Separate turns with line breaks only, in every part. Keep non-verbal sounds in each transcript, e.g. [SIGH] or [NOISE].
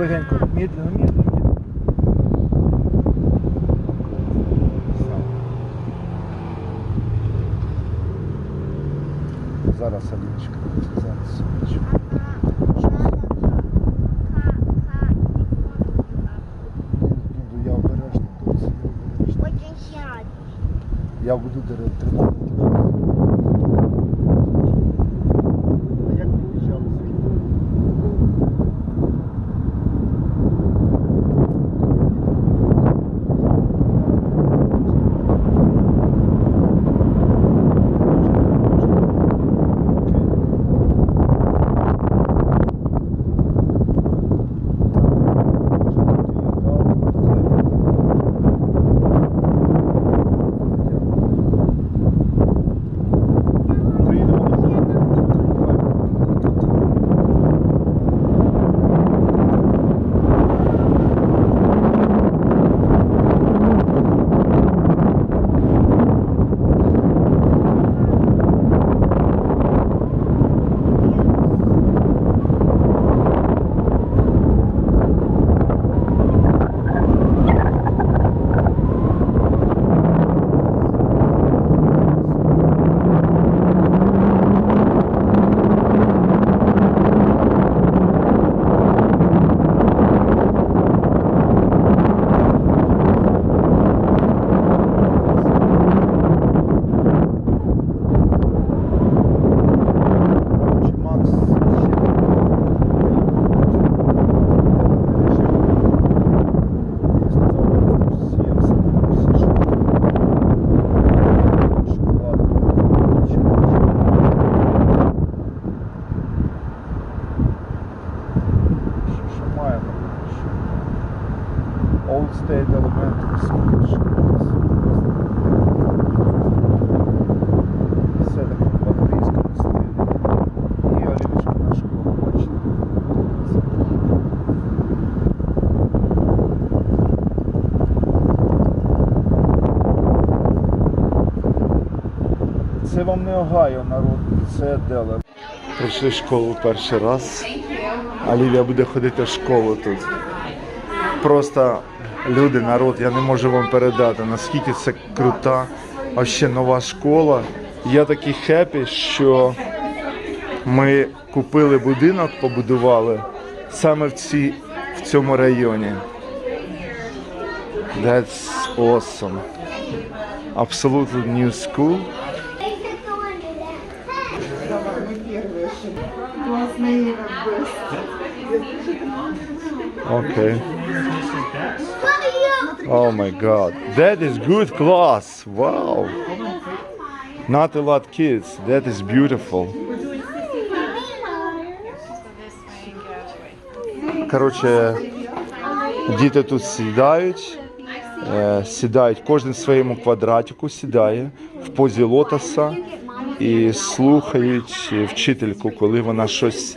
легенько, медленно, медленно. Зараз, Аліночка, зараз, сонечко. Я обережно, я обережно. Я буду тримати тебе. Не Огайо, народ, це Делавер. Прийшли в школу перший раз. Олівія буде ходити в школу тут. Просто люди, народ, я не можу вам передати, наскільки це крута, а ще нова школа. Я такий хеппі, що ми купили будинок, побудували саме в, цій, в цьому районі. That's awesome. Absolutely new school. Okay. Oh my god. That is good class. Wow. Not a lot kids. That is beautiful. Коротше, діти тут сідають, сідають, кожен в своєму квадратику сідає в позі лотоса і слухають вчительку, коли вона щось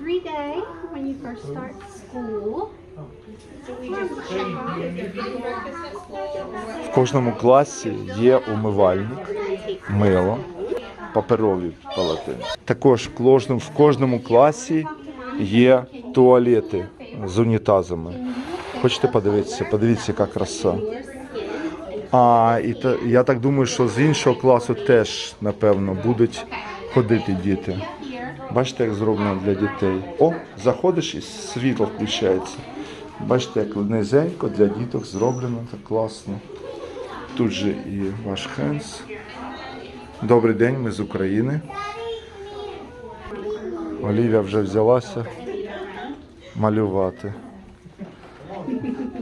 day when you first start school.
В кожному класі є умивальник, мило, паперові палати. Також в кожному, в кожному класі є туалети з унітазами. Хочете подивитися? Подивіться, яка краса. А і та, я так думаю, що з іншого класу теж, напевно, будуть ходити діти. Бачите, як зроблено для дітей. О, заходиш і світло включається. Бачите, як низенько для діток зроблено, так класно. Тут же і ваш хенс. Добрий день, ми з України. Олівія вже взялася малювати.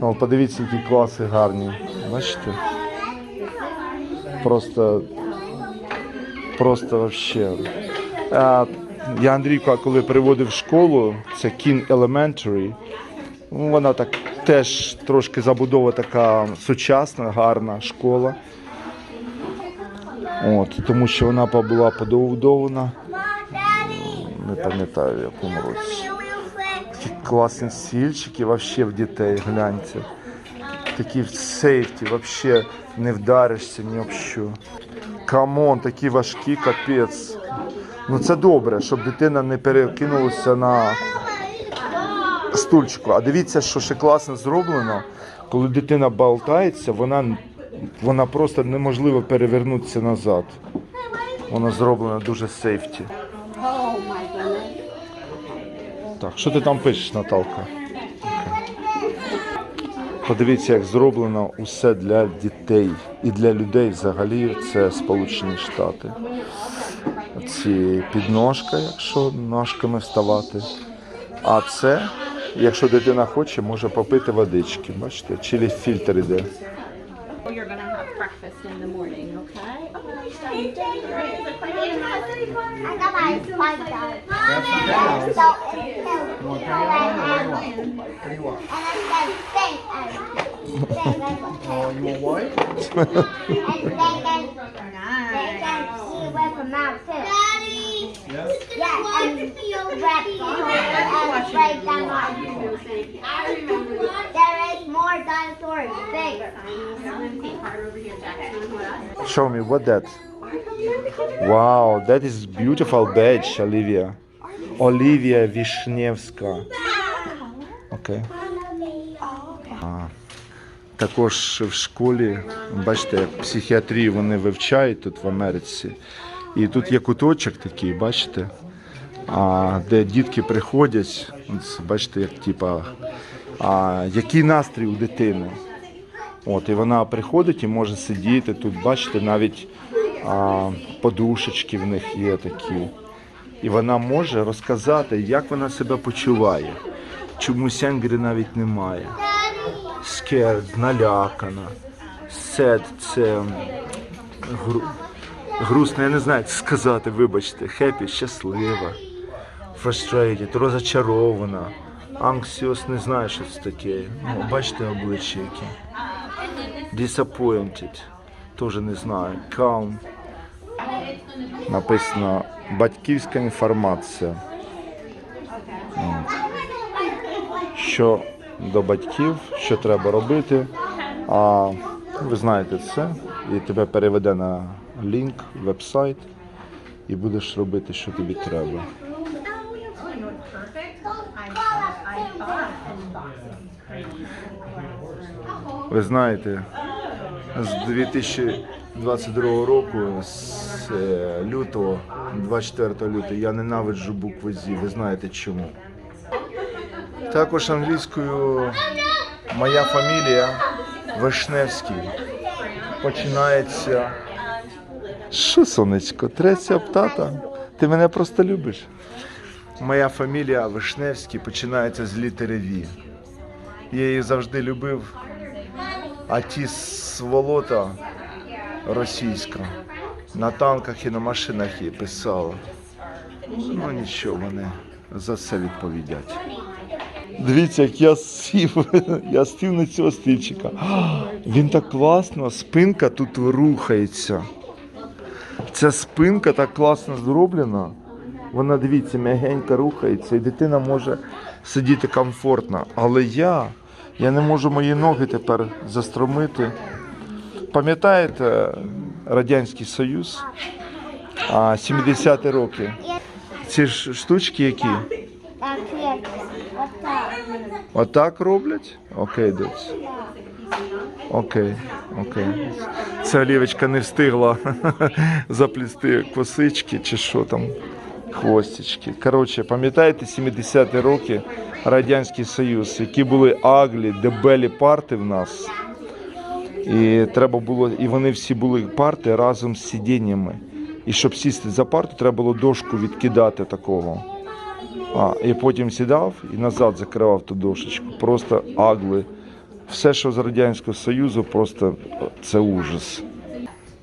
О, подивіться, які класи гарні. Бачите? Просто, просто вообще. А, я Андрійка, коли приводив в школу, це Кін Ну, Вона так теж трошки забудова така сучасна, гарна школа. От, тому що вона була побудована, не пам'ятаю в якому році. Такі класні стільчики вообще в дітей, гляньте. Такі в сейфті, вообще не вдаришся ні об що. Камон, такі важкі, капець. Ну це добре, щоб дитина не перекинулася на стульчику. А дивіться, що ще класно зроблено. Коли дитина болтається, вона, вона просто неможливо перевернутися назад. Вона зроблена дуже сейфті. Так, що ти там пишеш, Наталка? Подивіться, як зроблено усе для дітей і для людей взагалі це Сполучені Штати. Ці підножка, якщо ножками вставати. А це, якщо дитина хоче, може попити водички. Бачите, чилі фільтр іде. [LAUGHS]
from out too.
Yes.
Yeah, and wrap and break them up. There is more dinosaurs, bigger.
Show me what that. Wow, that is beautiful badge, Olivia. Olivia Вишневська. Окей. Також в школі, бачите, як психіатрію вони вивчають тут в Америці. І тут є куточок такий, бачите, а, де дітки приходять, бачите, як типа, а, який настрій у дитини. От, і вона приходить і може сидіти тут, бачите, навіть а, подушечки в них є такі. І вона може розказати, як вона себе почуває. Чому сянгри навіть немає. Scared, налякана. Sad – це гру... грустно, я не знаю, як сказати, вибачте. Happy – щаслива. Frustrated, розочарована. Anxious, не знаю, що це таке. Ну, бачите обличчя які. Disappointed. Теж не знаю. Calm. Написано батьківська інформація. Що до батьків, що треба робити. А ви знаєте це. І тебе переведе на лінк, веб-сайт, і будеш робити, що тобі треба. Ви знаєте, з 2022 року, з е, лютого, 24 лютого, я ненавиджу букву ЗІ. Ви знаєте чому? Також англійською моя фамілія Вишневський. Починається. Що, сонечко, треться об тата? Ти мене просто любиш. Моя фамілія Вишневський починається з літери Ві. Я її завжди любив. А ті сволота російська на танках і на машинах її писала. Ну нічого, вони за це відповідять. Дивіться, як я сів. [LAUGHS] Я сів на цього стільчика. Він так класно, спинка тут рухається. Ця спинка так класно зроблена. Вона, дивіться, м'ягенько рухається, і дитина може сидіти комфортно. Але я, я не можу мої ноги тепер застромити. Пам'ятаєте Радянський Союз? А, 70-ті роки. Ці ж штучки які?
Отак.
Отак роблять? Окей, десь. Окей, окей. Ця олівочка не встигла [LAUGHS] заплісти косички чи що там, хвостички. Коротше, пам'ятаєте 70-ті роки Радянський Союз, які були аглі, дебелі парти в нас. І треба було, і вони всі були парти разом з сидіннями. І щоб сісти за парту, треба було дошку відкидати такого. А, і потім сідав і назад закривав ту дошечку. Просто агли. Все, що з Радянського Союзу, просто це ужас.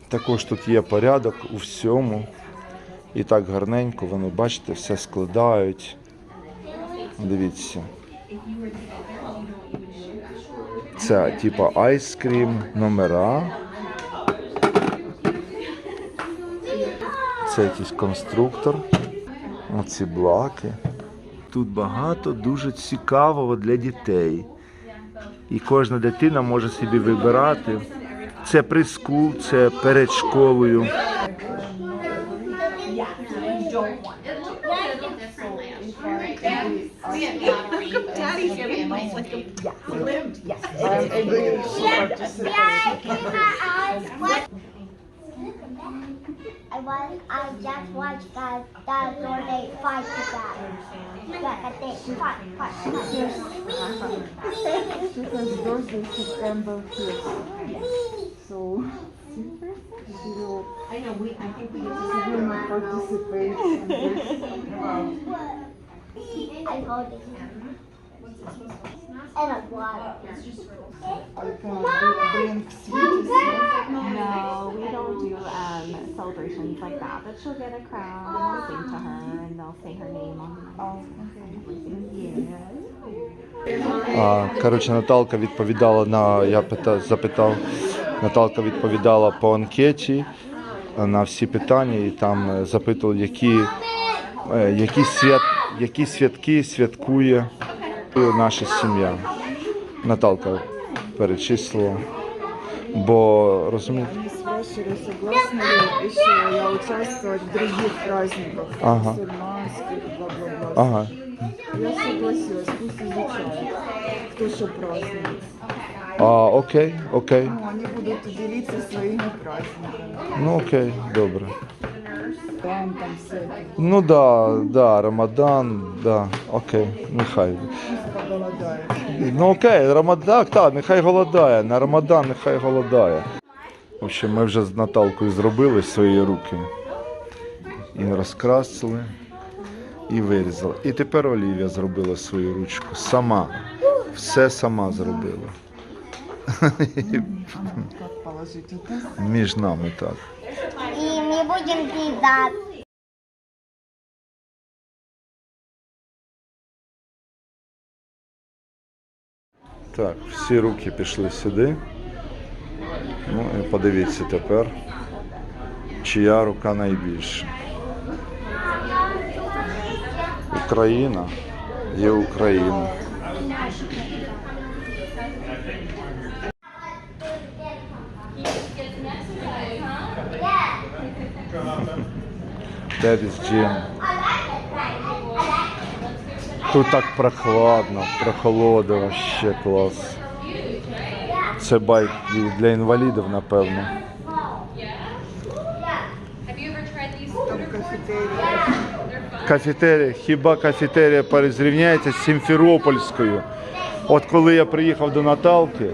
Також тут є порядок у всьому. І так гарненько вони, бачите, все складають. Дивіться. Це типа айскрім, номера. Це якийсь конструктор. Оці блоки. Тут багато дуже цікавого для дітей. І кожна дитина може собі вибирати. Це прискул, це перед школою. [LAUGHS]
I was I just watched that that donate fight together. God. Yeah, I fight, fight. Yes.
Because those in September first. So zero.
I know we I think we
participate [LAUGHS] in this.
I hold it.
Bring sweeties.
No, we don't do um, celebrations like that. But she'll get a crown and they'll sing to her and they'll say her name on the
Oh,
коротше, Наталка відповідала на. Я питав, запитав. Наталка відповідала по анкеті е, на всі питання і там е, запитували, які, е, які, свят, які святки святкує наша сім'я. Наталка перечислила. Бо розумієте?
Спрашивали, согласна еще я участвовать в других праздниках,
Ага.
мусульманских, бла-бла-бла.
Ага.
Я согласилась, пусть изучают, кто что празднует.
А, окей, окей.
Ну, они будут делиться своими праздниками.
Ну окей, добре.
Там, там всякие.
Ну да, да, Рамадан, да, окей, нехай. Ну окей, Рамадан, так, нехай голодає, на Рамадан нехай голодає. В общем, ми вже з Наталкою зробили свої руки. І розкрасили, і вирізали. І тепер Олівія зробила свою ручку. Сама. Все сама зробила. [LAUGHS] Між нами так.
Будем писать.
Так, всі руки пішли сюди. Ну і подивіться тепер, чия рука найбільша. Україна є Україна. Daddy's Jim. Тут так прохладно, прохолода, вообще клас. Це байк для інвалідів, напевно. Кафетерія, хіба кафетерія порозрівняється з Сімферопольською. От коли я приїхав до Наталки,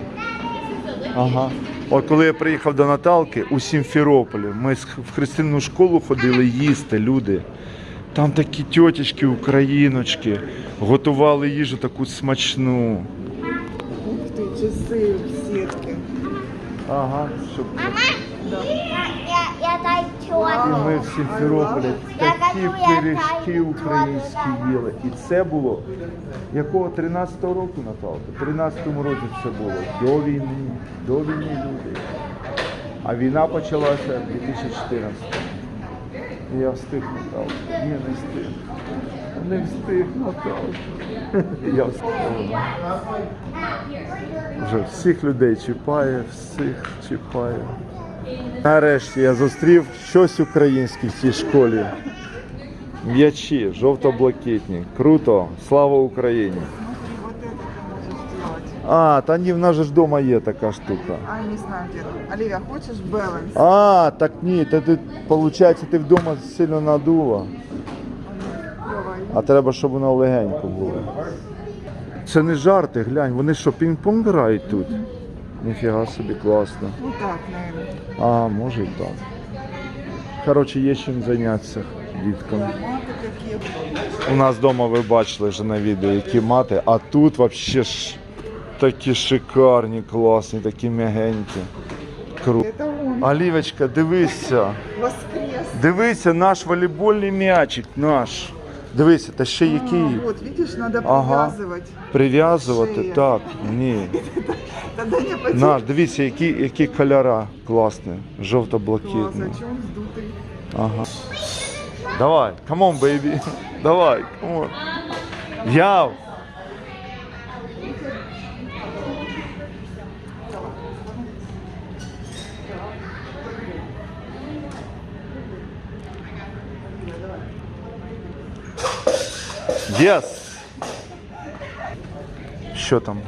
ага. От коли я приїхав до Наталки у Сімферополі, ми з- в христинну школу ходили їсти, люди. Там такі тьотечки, україночки, готували їжу таку смачну.
Ух ты, часы в сетке.
Ага, щоб
Я, я, я дай
І
черный.
ми в Сімферополі такі пиріжки українські їли. І це було якого 13-го року, Наталка? В 13-му році це було. До війни, до війни люди. А війна почалася в 2014 І Я встиг Наталка. Ні, не встиг. Не встиг Наталка. Я встиг. Вже всіх людей чіпає, всіх чіпає. Нарешті я зустрів щось українське в цій школі. М'ячі, жовто-блакитні. Круто. Слава Україні. А, та ні, в нас же ж вдома є така штука.
А, не знаю, где там. Оливия, хочешь баланс?
А, так ні, то ти, виходить, ти вдома сильно надула. А треба, щоб воно легенько було. Це не жарти, глянь, вони що, пінг-понг грають тут? Ніфіга собі класно.
Ну так, наверное.
А, може і так. Коротше, є чим зайнятися діткам. У нас вдома ви бачили вже на відео, які мати, а тут взагалі ж такі шикарні, класні, такі м'ягенькі. Круто. Олівочка, дивися.
Воскрес.
Дивися, наш волейбольний м'ячик, наш. Дивися, та ще який
Вот, видишь, надо
Ага.
привязывать.
прив'язувати.
Шиє.
Так, ні. [LAUGHS]
Тогда не потянешь.
На, дивіться, які, які кольора класні.
Класс,
Жовто-блакитні.
а чё он сдутый?
Ага. Давай, come on, baby. [LAUGHS] Давай, come on. Яв. Yes. Що там?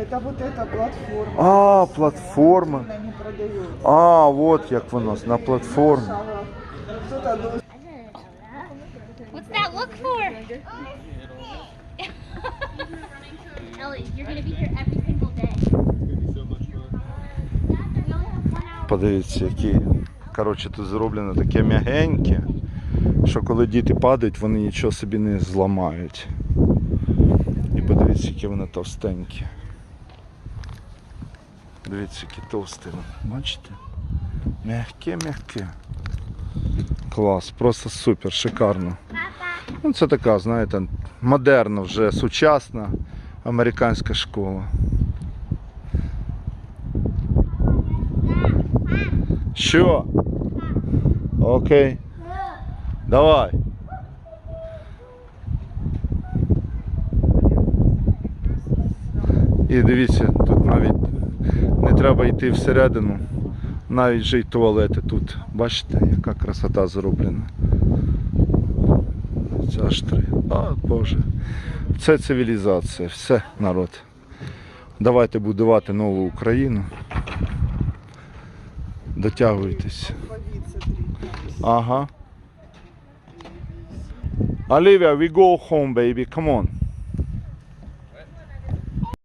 Это вот эта платформа.
А, платформа.
Она не продает.
А, от як воно, на платформі.
Кто-то должен
What's that look for? Ellie, you're gonna be here every single day. We only have one hour.
Подивіться, які. Коротше, тут зроблено таке м'ягеньке, Що коли діти падають, вони нічого собі не зламають. І подивіться, які вони товстенькі. Дивіться, які товсті. вони. Бачите? Мягке, мягке. Клас, просто супер, шикарно. Ну, це така, знаєте, модерна вже сучасна американська школа. Що? Окей. Давай. І дивіться, тут навіть не треба йти всередину. Навіть вже й туалети тут. Бачите, яка красота зроблена. Це аж три. А, Боже. Це цивілізація. Все, народ. Давайте будувати нову Україну. Дотягуйтесь. Ага. Olivia, we go home, baby. Come on.